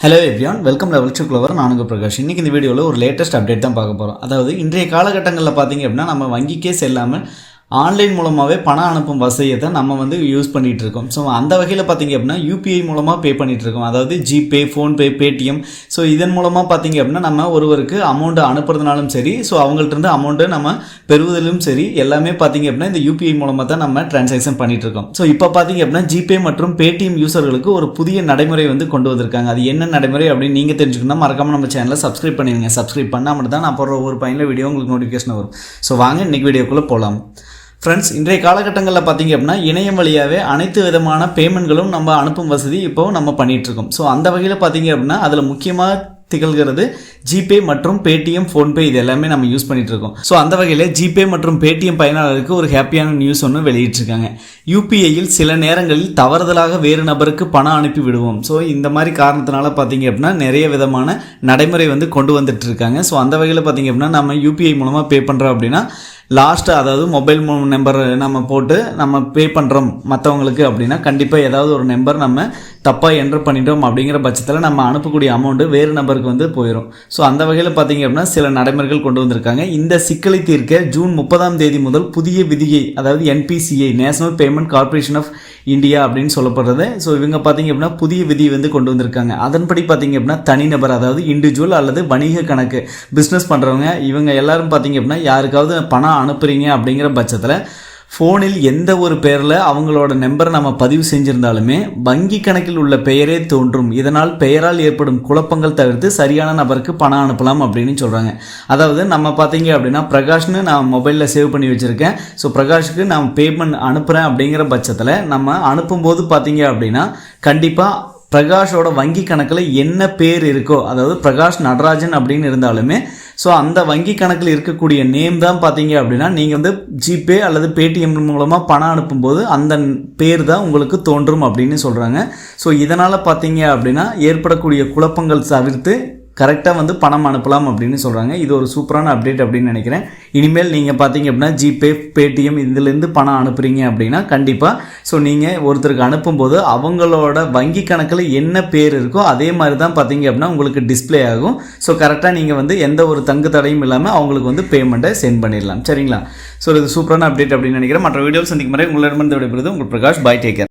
Hello everyone welcome level to clover நானுங்க பிரகாஷ். இன்றைக்கி இந்த வீடியோவில் ஒரு லேட்டஸ்ட் அப்டேட் தான் பார்க்க போகிறோம் அதாவது இன்றைய காலகட்டங்களில் பார்த்தீங்க அப்படின்னா நம்ம வங்கிக்கே செல்லாமல் ஆன்லைன் மூலமாகவே பணம் அனுப்பும் வசதியை தான் நம்ம வந்து யூஸ் பண்ணிகிட்டு இருக்கோம் ஸோ அந்த வகையில் பார்த்தீங்க அப்படின்னா யூபிஐ மூலமாக பே பண்ணிகிட்டு இருக்கோம் அதாவது ஜிபே ஃபோன்பே பேடிஎம் ஸோ இதன் மூலமாக பார்த்தீங்க அப்படின்னா நம்ம ஒருவருக்கு அமௌண்ட்டு அனுப்புறதுனாலும் சரி ஸோ அவங்கள்ட்ட இருந்து அமௌண்ட்டை நம்ம பெறுவதிலும் சரி எல்லாமே பார்த்தீங்க அப்படின்னா இந்த யூபிஐ மூலமாக தான் நம்ம டிரான்சாக்ஷன் பண்ணிகிட்டு இருக்கோம் ஸோ இப்போ பார்த்தீங்க அப்படின்னா ஜிபே மற்றும் பேடிஎம் யூசர்களுக்கு ஒரு புதிய நடைமுறை வந்து கொண்டு வந்திருக்காங்க. அது என்ன நடைமுறை அப்படின்னு நீங்கள் தெரிஞ்சுக்கணும் மறக்காமல் நம்ம சேனலை சப்ஸ்கிரைப் பண்ணிடுங்க. சப்ஸ்கிரைப் மட்டும் தான் நான் போடுற ஒரு பையனில் வீடியோ உங்களுக்கு நோட்டிஃபிகேஷன் வரும். ஸோ வாங்க இன்னைக்கு வீடியோக்குள்ளே போகலாம் ஃப்ரெண்ட்ஸ் இன்றைய காலகட்டங்களில் பார்த்தீங்க அப்படின்னா இணையம் வழியாகவே அனைத்து விதமான பேமெண்ட்களும் நம்ம அனுப்பும் வசதி இப்போ நம்ம பண்ணிகிட்ருக்கோம் இருக்கோம் ஸோ அந்த வகையில் பார்த்தீங்க அப்படின்னா அதில் முக்கியமாக திகழ்கிறது ஜிபே மற்றும் பேடிஎம் ஃபோன்பே இது எல்லாமே நம்ம யூஸ் பண்ணிட்டு இருக்கோம் ஸோ அந்த வகையில் ஜிபே மற்றும் பேடிஎம் பயனாளருக்கு ஒரு ஹாப்பியான நியூஸ் ஒன்று வெளியிட்டிருக்காங்க. யூபிஐயில் சில நேரங்களில் தவறுதலாக வேறு நபருக்கு பணம் அனுப்பி விடுவோம். ஸோ இந்த மாதிரி காரணத்தினால பார்த்தீங்க அப்படின்னா நிறைய விதமான நடைமுறை வந்து கொண்டு வந்துட்டு இருக்காங்க ஸோ அந்த வகையில் பார்த்தீங்க அப்படின்னா நம்ம யூபிஐ மூலமாக பே பண்ணுறோம் அப்படின்னா லாஸ்ட்டு அதாவது மொபைல் நம்பர் நம்ம போட்டு நம்ம பே பண்ணுறோம் மற்றவங்களுக்கு அப்படின்னா கண்டிப்பாக ஏதாவது ஒரு நம்பர் நம்ம தப்பாக என்டர் பண்ணிட்டோம் அப்படிங்கிற பட்சத்தில் நம்ம அனுப்பக்கூடிய அமௌண்ட்டு வேறு நம்பருக்கு வந்து போயிடும் ஸோ அந்த வகையில் பார்த்தீங்க அப்படின்னா சில நடைமுறைகள் கொண்டு வந்திருக்காங்க. இந்த சிக்கலை தீர்க்க ஜூன் முப்பதாம் தேதி முதல் புதிய விதியை அதாவது NPCI national payment corporation of India அப்படின்னு சொல்லப்படுறது. ஸோ இவங்க பார்த்தீங்க அப்படின்னா புதிய விதி வந்து கொண்டு வந்திருக்காங்க. அதன்படி பார்த்தீங்க அப்படின்னா தனிநபர் அதாவது இண்டிவிஜுவல் அல்லது வணிக கணக்கு பிஸ்னஸ் பண்ணுறவங்க இவங்க எல்லாரும் பார்த்தீங்க அப்படின்னா யாருக்காவது பணம் அனுப்புறீங்க அப்படிங்கிற பட்சத்தில் ஃபோனில் எந்த ஒரு பெயரில் அவங்களோட நம்பரை நம்ம பதிவு செஞ்சிருந்தாலுமே வங்கி கணக்கில் உள்ள பெயரே தோன்றும். இதனால் பெயரால் ஏற்படும் குழப்பங்கள் தவிர்த்து சரியான நபருக்கு பணம் அனுப்பலாம் அப்படின்னு சொல்கிறாங்க அதாவது நம்ம பார்த்தீங்க அப்படின்னா பிரகாஷ்னு நான் மொபைலில் சேவ் பண்ணி வச்சுருக்கேன். ஸோ பிரகாஷுக்கு நான் பேமெண்ட் அனுப்புகிறேன் அப்படிங்கிற பட்சத்தில் நம்ம அனுப்பும்போது பார்த்தீங்க அப்படின்னா கண்டிப்பாக பிரகாஷோட வங்கி கணக்கில் என்ன பேர் இருக்கோ அதாவது பிரகாஷ் நடராஜன் அப்படின்னு இருந்தாலுமே ஸோ அந்த வங்கி கணக்கில் இருக்கக்கூடிய நேம் தான் பார்த்தீங்க அப்படின்னா நீங்கள் வந்து ஜிபே அல்லது பேடிஎம் மூலமாக பணம் அனுப்பும்போது அந்த பேர் தான் உங்களுக்கு தோன்றும் அப்படின்னு சொல்கிறாங்க ஸோ இதனால் பார்த்தீங்க அப்படின்னா ஏற்படக்கூடிய குழப்பங்கள் தவிர்த்து கரெக்டாக வந்து பணம் அனுப்பலாம் அப்படின்னு சொல்கிறாங்க இது ஒரு சூப்பரான அப்டேட் அப்படின்னு நினைக்கிறேன். இனிமேல் நீங்கள் பார்த்தீங்க அப்படின்னா ஜிபே பேடிஎம் இதுலேருந்து பணம் அனுப்புகிறீங்க அப்படின்னா கண்டிப்பாக ஸோ நீங்கள் ஒருத்தருக்கு அனுப்பும்போது அவங்களோட வங்கி கணக்கில் என்ன பேர் இருக்கோ அதே மாதிரி தான் பார்த்தீங்க அப்படின்னா உங்களுக்கு டிஸ்ப்ளே ஆகும். ஸோ கரெக்டாக நீங்கள் வந்து எந்த ஒரு தங்கு தடையும் இல்லாமல் அவங்களுக்கு வந்து பேமெண்ட்டை சென்ட் பண்ணிடலாம். சரிங்களா? ஸோ இது சூப்பரான அப்டேட் அப்படின்னு நினைக்கிறேன். மற்ற வீடியோ சந்திக்கும் முறை உங்களிடமிருந்து விடைபெறுது உங்கள் பிரகாஷ். By taker